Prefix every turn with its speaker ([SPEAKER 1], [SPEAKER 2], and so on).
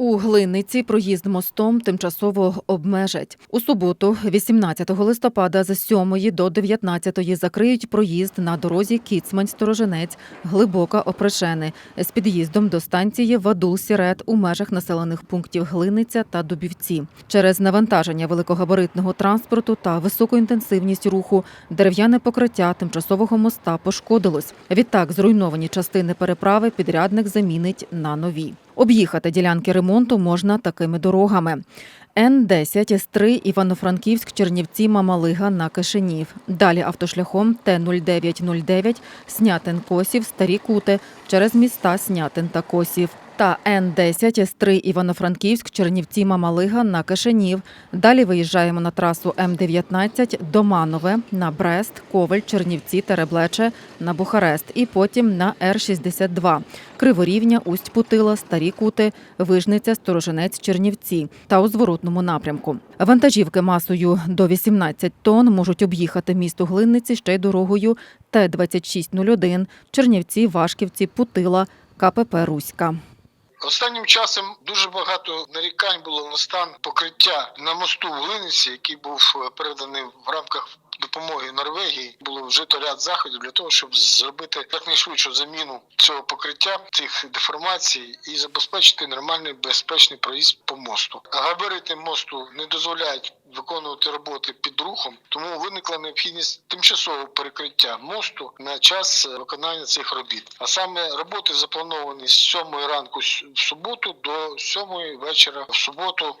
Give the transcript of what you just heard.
[SPEAKER 1] У Глиниці проїзд мостом тимчасово обмежать. У суботу, 18 листопада, з 7 до 19 закриють проїзд на дорозі Кіцмань-Сторожинець, Глибока Опрешени з під'їздом до станції Вадул-Сірет у межах населених пунктів Глиниця та Дубівці. Через навантаження великогабаритного транспорту та високу інтенсивність руху дерев'яне покриття тимчасового моста пошкодилось. Відтак, зруйновані частини переправи підрядник замінить на нові. Об'їхати ділянки ремонту можна такими дорогами. Н-10 С3 Івано-Франківськ, Чернівці, Мамалига на Кишинів. Далі автошляхом Т-0909 Снятин Косів, Старі Кути через міста Снятин та Косів. Та Н-10 С3 Івано-Франківськ, Чернівці, Мамалига на Кишинів. Далі виїжджаємо на трасу М-19 Доманове на Брест, Ковель, Чернівці, Тереблече на Бухарест і потім на Р-62 Криворівня, Усть-Путила, Старі Кути, Вижниця, Сторожинець, Чернівці та у зворотному напрямку. Вантажівки масою до 18 тонн можуть об'їхати місто Глинниці ще й дорогою Т-2601 Чернівці, Вашківці, Путила, КПП Руська.
[SPEAKER 2] Останнім часом дуже багато нарікань було на стан покриття на мосту в Глиниці, який був е, переданий в рамках допомоги Норвегії. Було вжито ряд заходів для того, щоб зробити якнайшвидшу заміну цього покриття, цих деформацій і забезпечити нормальний безпечний проїзд по мосту. Габарити мосту не дозволяють виконувати роботи під рухом, тому виникла необхідність тимчасового перекриття мосту на час е, виконання цих робіт. А саме роботи заплановані з 7 ранку в суботу до 7 вечора в суботу